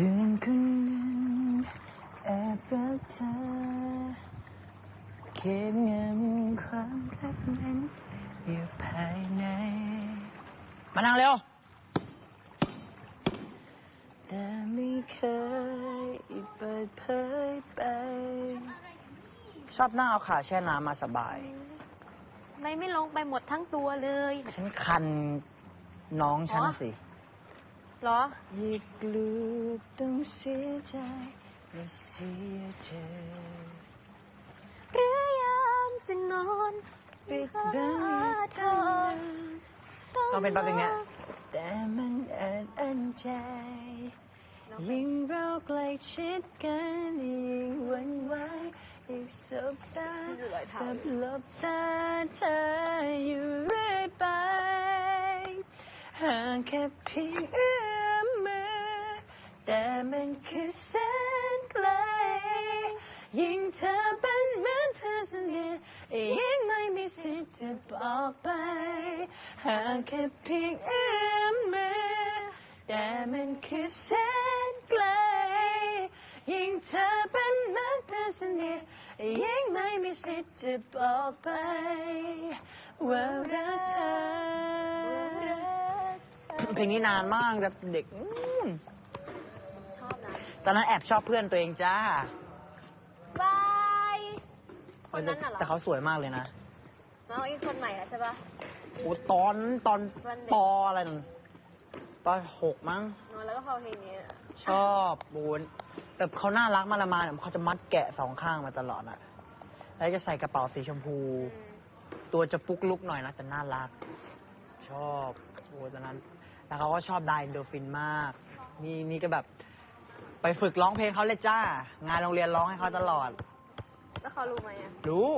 พื่อนคนหนึ่งแอบรักเธอเก็บเงินความรักนั้นอยู่ภายใน มานั่งเร็ว แต่ไม่เคยเปิดเผยไป ชอบหน้าเอาขาแช่น้ำมาสบาย ไม่ไม่ลงไปหมดทั้งตัวเลย ฉันคันน้องฉันอ๋อสิ เหรอยิกลูกต้องเสียใจและเสียเธอหรือยามจะนอนปิดหาบังเธอต้องเป็นแบบอย่างเงี้ยแต่มันอัดอั้นใจ ยิ่งเราใกล้ชิดกันยิ่งหวันไหวอีกสบตากับหลบตาเธอ แค่เพียงเอื้อมมือ แต่มันคือแสนไกล ยิ่งเธอเป็นเหมือนเพื่อนสนิทยิ่งไม่มีสิทธิ์จะบอกไป หางแค่เพียงเอื้อมมือ แต่มันคือแสนไกล ยิ่งเธอเป็นเหมือนเพื่อนสนิทยิ่งไม่มีสิทธิ์จะบอกไปว่ารัก เธอเพลงนี้นานมากแต่เด็กอืมชอบนะตอนนั้นแอบชอบเพื่อนตัวเองจ้าบายคนนั้นน่ะเหรอแต่เขาสวยมากเลยนะน้องอีกคนใหม่อะใช่ปะ โอ้ตอนตอนวันเด็ก ปออะไรนั่นปอหกมั้ง นอนแล้วก็พอเพลงนี้ชอบบูนแบบเขาน่ารักมาละมาเนี่ยเขาจะมัดแกะสองข้างมาตลอดอะแล้วจะใส่กระเป๋าสีชมพูตัวจะปุกลุกหน่อยนะแต่น่ารัก ชอบโอ้ตอนนั้น แล้วเขาก็ชอบไดโดฟินมาก นี่นี่ก็แบบ ไปฝึกร้องเพลงเขาเลยจ้า งานโรงเรียนร้องให้เขาตลอด แล้วเขารู้ไหมอะรู้